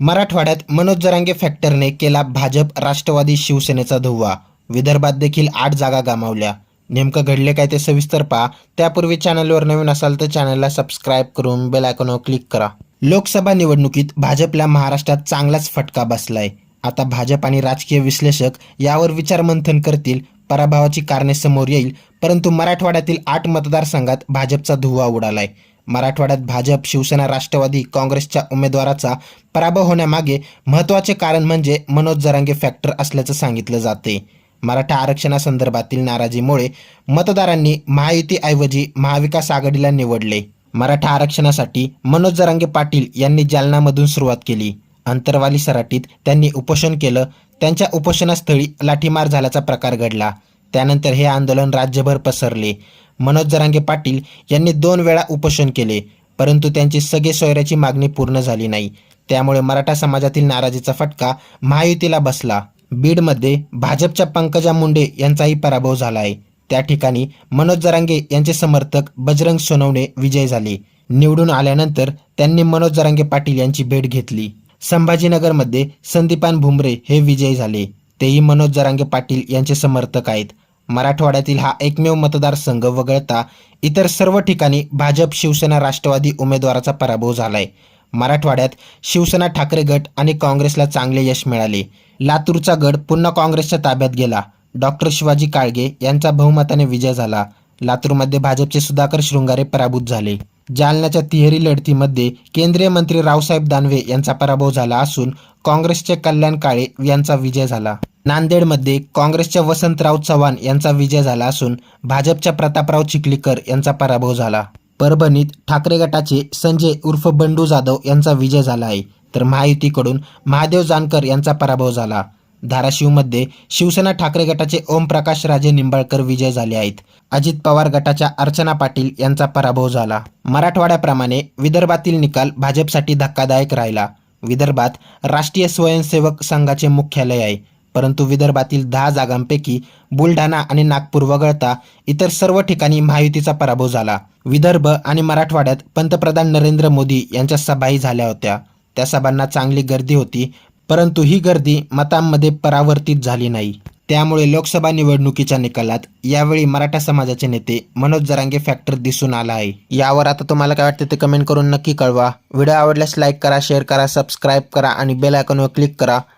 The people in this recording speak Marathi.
मराठवाड्यात मनोज जरांगे फॅक्टरने केला भाजप राष्ट्रवादी शिवसेनेचा धुव्वा. विदर्भात देखील आठ जागा गमावल्या. नेमकं घडले काय ते सविस्तर पहा. त्यापूर्वी चॅनलवर नवीन असाल तर चॅनलला सबस्क्राईब करून बेल आयकॉनवर क्लिक करा. लोकसभा निवडणुकीत भाजपला महाराष्ट्रात चांगलाच फटका बसलाय. आता भाजप आणि राजकीय विश्लेषक यावर विचारमंथन करतील. पराभवाची कारणे समोर येईल. परंतु मराठवाड्यातील आठ मतदारसंघात भाजपचा धुव्वा उडालाय. मराठवाड्यात भाजप शिवसेना राष्ट्रवादी काँग्रेसच्या उमेदवाराचा पराभव होण्यामागे महत्त्वाचे कारण म्हणजे मनोज जरांगे फॅक्टर असल्याचं सांगितलं जाते. मराठा आरक्षणासंदर्भातील नाराजीमुळे मतदारांनी महायुतीऐवजी महाविकास आघाडीला निवडले. मराठा आरक्षणासाठी मनोज जरांगे पाटील यांनी जालनामधून सुरुवात केली. अंतरवाली सराटीत त्यांनी उपोषण केलं. त्यांच्या उपोषणास्थळी लाठीमार झाल्याचा प्रकार घडला. त्यानंतर हे आंदोलन राज्यभर पसरले. मनोज जरांगे पाटील यांनी दोन वेळा उपोषण केले परंतु त्यांची सगळे सोयऱ्याची मागणी पूर्ण झाली नाही. त्यामुळे मराठा समाजातील नाराजीचा फटका महायुतीला बसला. बीडमध्ये भाजपच्या पंकजा मुंडे यांचाही पराभव झाला आहे. त्या ठिकाणी मनोज जरांगे यांचे समर्थक बजरंग सोनवणे विजय झाले. निवडून आल्यानंतर त्यांनी मनोज जरांगे पाटील यांची भेट घेतली. संभाजीनगरमध्ये संदीपान भुमरे हे विजयी झाले. तेही मनोज जरांगे पाटील यांचे समर्थक आहेत. मराठवाड्यातील हा एकमेव मतदारसंघ वगळता इतर सर्व ठिकाणी भाजप शिवसेना राष्ट्रवादी उमेदवाराचा पराभव झालाय. मराठवाड्यात शिवसेना ठाकरे गट आणि काँग्रेसला चांगले यश मिळाले. लातूरचा गड पुन्हा काँग्रेसच्या ताब्यात गेला. डॉक्टर शिवाजी काळगे यांचा बहुमताने विजय झाला. लातूरमध्ये भाजपचे सुधाकर शृंगारे पराभूत झाले. जालन्याच्या तिहेरी लढतीमध्ये केंद्रीय मंत्री रावसाहेब दानवे यांचा पराभव झाला असून काँग्रेसचे कल्याण काळे यांचा विजय झाला. नांदेडमध्ये काँग्रेसच्या वसंतराव चव्हाण यांचा विजय झाला असून भाजपच्या प्रतापराव चिखलीकर यांचा पराभव झाला. परभणीत ठाकरे गटाचे संजय उर्फ बंडू जाधव यांचा विजय झाला आहे. तर महायुतीकडून महादेव जानकर यांचा पराभव झाला. धाराशिवमध्ये शिवसेना ठाकरे गटाचे ओमप्रकाश राजे निंबाळकर विजय झाले आहेत. अजित पवार गटाच्या अर्चना पाटील यांचा पराभव झाला. मराठवाड्याप्रमाणे विदर्भातील निकाल भाजपसाठी धक्कादायक राहिला. विदर्भात राष्ट्रीय स्वयंसेवक संघाचे मुख्यालय आहे. परंतु विदर्भातील दहा जागांपैकी बुलढाणा आणि नागपूर वगळता इतर सर्व ठिकाणी महायुतीचा पराभव झाला. विदर्भ आणि मराठवाड्यात पंतप्रधान नरेंद्र मोदी यांच्या सभाही झाल्या होत्या. त्या सभांना चांगली गर्दी होती परंतु ही गर्दी मतांमध्ये परावर्तित झाली नाही. त्यामुळे लोकसभा निवडणुकीच्या निकालात यावेळी मराठा समाजाचे नेते मनोज जरांगे फॅक्टर दिसून आला आहे. यावर आता तुम्हाला काय वाटते ते कमेंट करून नक्की कळवा. व्हिडिओ आवडल्यास लाईक करा शेअर करा सबस्क्राईब करा आणि बेल आयकॉनवर क्लिक करा.